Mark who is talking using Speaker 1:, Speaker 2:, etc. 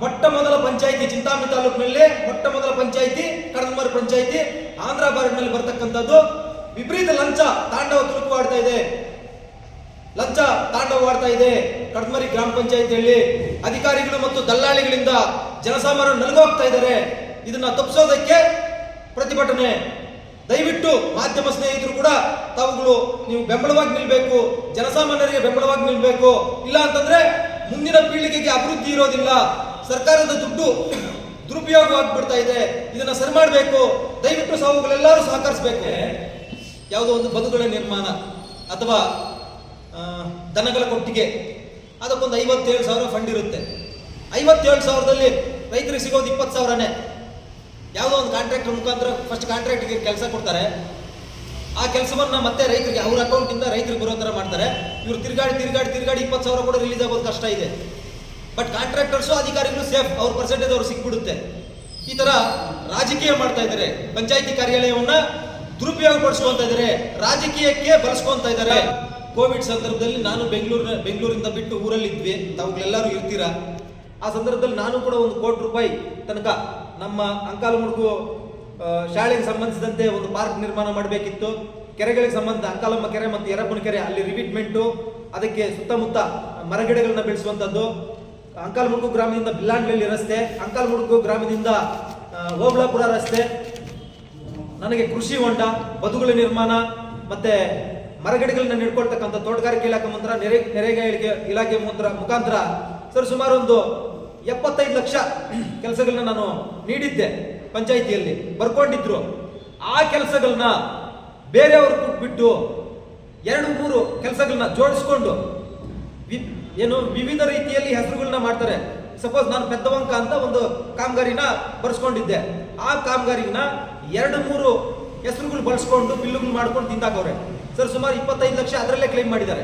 Speaker 1: ಮೊಟ್ಟ ಮೊದಲ ಪಂಚಾಯಿತಿ ಚಿಂತಾಮಣಿ ತಾಲೂಕಿನಲ್ಲಿ ಮೊಟ್ಟ ಮೊದಲ ಪಂಚಾಯಿತಿ ಕಡದಮರಿ ಪಂಚಾಯಿತಿ, ಆಂಧ್ರ ಭಾರತದಲ್ಲಿ ಬರ್ತಕ್ಕಂಥದ್ದು ವಿಪರೀತ ಲಂಚ, ತಾಂಡವ ತುರುಕುವಾಡ್ತಾ ಇದೆ. ಲಂಚ ತಾಂಡವವಾಡ್ತಾ ಇದೆ ಕಡಮರಿ ಗ್ರಾಮ ಪಂಚಾಯಿತಿಯಲ್ಲಿ. ಅಧಿಕಾರಿಗಳು ಮತ್ತು ದಲ್ಲಾಳಿಗಳಿಂದ ಜನಸಾಮಾನ್ಯರು ನಲಗೋಗ್ತಾ ಇದ್ದಾರೆ. ಇದನ್ನ ತಪ್ಪಿಸೋದಕ್ಕೆ ಪ್ರತಿಭಟನೆ. ದಯವಿಟ್ಟು ಮಾಧ್ಯಮ ಸ್ನೇಹಿತರು ಕೂಡ ತಾವುಗಳು ನೀವು ಬೆಂಬಲವಾಗಿ ನಿಲ್ಬೇಕು, ಜನಸಾಮಾನ್ಯರಿಗೆ ಬೆಂಬಲವಾಗಿ ನಿಲ್ಬೇಕು. ಇಲ್ಲ ಅಂತಂದ್ರೆ ಮುಂದಿನ ಪೀಳಿಗೆಗೆ ಅಭಿವೃದ್ಧಿ ಇರೋದಿಲ್ಲ. ಸರ್ಕಾರದ ದುಡ್ಡು ದುರುಪಯೋಗ ಆಗ್ಬಿಡ್ತಾ ಇದೆ, ಇದನ್ನ ಸರಿ ಮಾಡಬೇಕು, ದಯವಿಟ್ಟು ಸಾವುಗಳೆಲ್ಲರೂ ಸಹಕರಿಸಬೇಕು. ಯಾವುದೋ ಒಂದು ಬದುಗಳ ನಿರ್ಮಾಣ ಅಥವಾ ದನಗಳ ಕೊಟ್ಟಿಗೆ, ಅದಕ್ಕೊಂದು ಐವತ್ತೇಳು ಸಾವಿರ ಫಂಡ್ ಇರುತ್ತೆ. ಐವತ್ತೇಳು ಸಾವಿರದಲ್ಲಿ ರೈತರಿಗೆ ಸಿಗೋದು ಇಪ್ಪತ್ತು ಸಾವಿರನೇ. ಯಾವುದೋ ಒಂದು ಕಾಂಟ್ರಾಕ್ಟರ್ ಮುಖಾಂತರ ಫಸ್ಟ್ ಕಾಂಟ್ರಾಕ್ಟ್ಗೆ ಕೆಲಸ ಕೊಡ್ತಾರೆ. ಆ ಕೆಲಸವನ್ನು ಮತ್ತೆ ರೈತರಿಗೆ, ಅವ್ರ ಅಕೌಂಟಿಂದ ರೈತರಿಗೆ ಬರೋ ಥರ ಮಾಡ್ತಾರೆ. ಇವರು ತಿರುಗಾಡಿ ತಿರುಗಾಡಿ ತಿರುಗಾಡಿ ಇಪ್ಪತ್ತು ಸಾವಿರ ಕೂಡ ರಿಲೀಸ್ ಆಗೋದು ಕಷ್ಟ ಇದೆ. ಬಟ್ ಕಾಂಟ್ರಾಕ್ಟರ್ಸು ಅಧಿಕಾರಿಗಳು ಸೇಫ್ ಅವ್ರ ಪರ್ಸೆಂಟೇಜ್ ಅವ್ರು ಸಿಕ್ಬಿಡುತ್ತೆ. ಈ ತರ ರಾಜಕೀಯ ಮಾಡ್ತಾ ಇದ್ದಾರೆ ಪಂಚಾಯತಿ ಕಾರ್ಯಾಲಯವನ್ನ ದುರುಪಯೋಗಪಡಿಸ್ಕೊಂತ ಇದ್ದಾರೆ ರಾಜಕೀಯಕ್ಕೆ ಬಳಸ್ಕೊಂತ ಇದ್ದಾರೆ ಕೋವಿಡ್ ಸಂದರ್ಭದಲ್ಲಿ ನಾನು ಬೆಂಗಳೂರಿನ, ಬೆಂಗಳೂರಿಂದ ಬಿಟ್ಟು ಊರಲ್ಲಿದ್ವಿ. ತಾವುಗಳೆಲ್ಲರೂ ಇರ್ತೀರಾ? ಆ ಸಂದರ್ಭದಲ್ಲಿ ನಾನು ಕೂಡ ಒಂದು ಕೋಟಿ ರೂಪಾಯಿ ತನಕ ನಮ್ಮ ಅಂಕಾಲ ಮುಡುಗು ಶಾಲೆಗೆ ಸಂಬಂಧಿಸಿದಂತೆ ಒಂದು ಪಾರ್ಕ್ ನಿರ್ಮಾಣ ಮಾಡಬೇಕಿತ್ತು. ಕೆರೆಗಳಿಗೆ ಸಂಬಂಧ ಅಂಕಾಲಮ್ಮ ಕೆರೆ ಮತ್ತು ಎರಪ್ಪನ ಕೆರೆ, ಅಲ್ಲಿ ರಿವಿಟ್ಮೆಂಟು ಅದಕ್ಕೆ ಸುತ್ತಮುತ್ತ ಮರಗಿಡಗಳನ್ನ ಬೆಳೆಸುವಂಥದ್ದು ಅಂಕಾಲಮುಡುಗು ಗ್ರಾಮದಿಂದ ಬಿಲ್ಲಾಂಗ್ಲಿ ರಸ್ತೆ ಅಂಕಾಲಮುಡುಗು ಗ್ರಾಮದಿಂದ ಆ, ಓಬಳಾಪುರ ರಸ್ತೆ. ನನಗೆ ಕೃಷಿ ಹೊಂಡ ಬದುಗಳ ನಿರ್ಮಾಣ ಮತ್ತೆ ಮರಗಿಡಗಳನ್ನ ನೆಡ್ಕೊಳ್ತಕ್ಕಂಥ ತೋಟಗಾರಿಕೆ ಇಲಾಖೆ ಮಂತ್ರ ನೆರೆ ನೆರೆಗೆ ಇಲಾಖೆ ಮಂತ್ರ ಮುಖಾಂತರ ಸರ್ ಸುಮಾರು ಒಂದು ಎಪ್ಪತ್ತೈದು ಲಕ್ಷ ಕೆಲಸಗಳನ್ನ ನಾನು ನೀಡಿದ್ದೆ ಪಂಚಾಯಿತಿಯಲ್ಲಿ. ಬರ್ಕೊಂಡಿದ್ರು. ಆ ಕೆಲಸಗಳನ್ನ ಬೇರೆಯವ್ರ ಬಿಟ್ಟು ಎರಡು ಮೂರು ಕೆಲಸಗಳನ್ನ ಜೋಡಿಸ್ಕೊಂಡು ಏನು ವಿವಿಧ ರೀತಿಯಲ್ಲಿ ಹೆಸರುಗಳನ್ನ ಮಾಡ್ತಾರೆ. ಸಪೋಸ್ ನಾನು ಪೆದ್ದವಂಕ ಅಂತ ಒಂದು ಕಾಮಗಾರಿನ ಬರ್ಸ್ಕೊಂಡಿದ್ದೆ. ಆ ಕಾಮಗಾರಿನ ಎರಡು ಮೂರು ಹೆಸರುಗಳು ಬಳಸ್ಕೊಂಡು ಬಿಲ್ಲುಗಳು ಮಾಡ್ಕೊಂಡು ತಿಂದಾಕವ್ರೆ. ಸರ್, ಸುಮಾರು ಇಪ್ಪತ್ತೈದು ಲಕ್ಷ ಅದರಲ್ಲೇ ಕ್ಲೈಮ್ ಮಾಡಿದ್ದಾರೆ.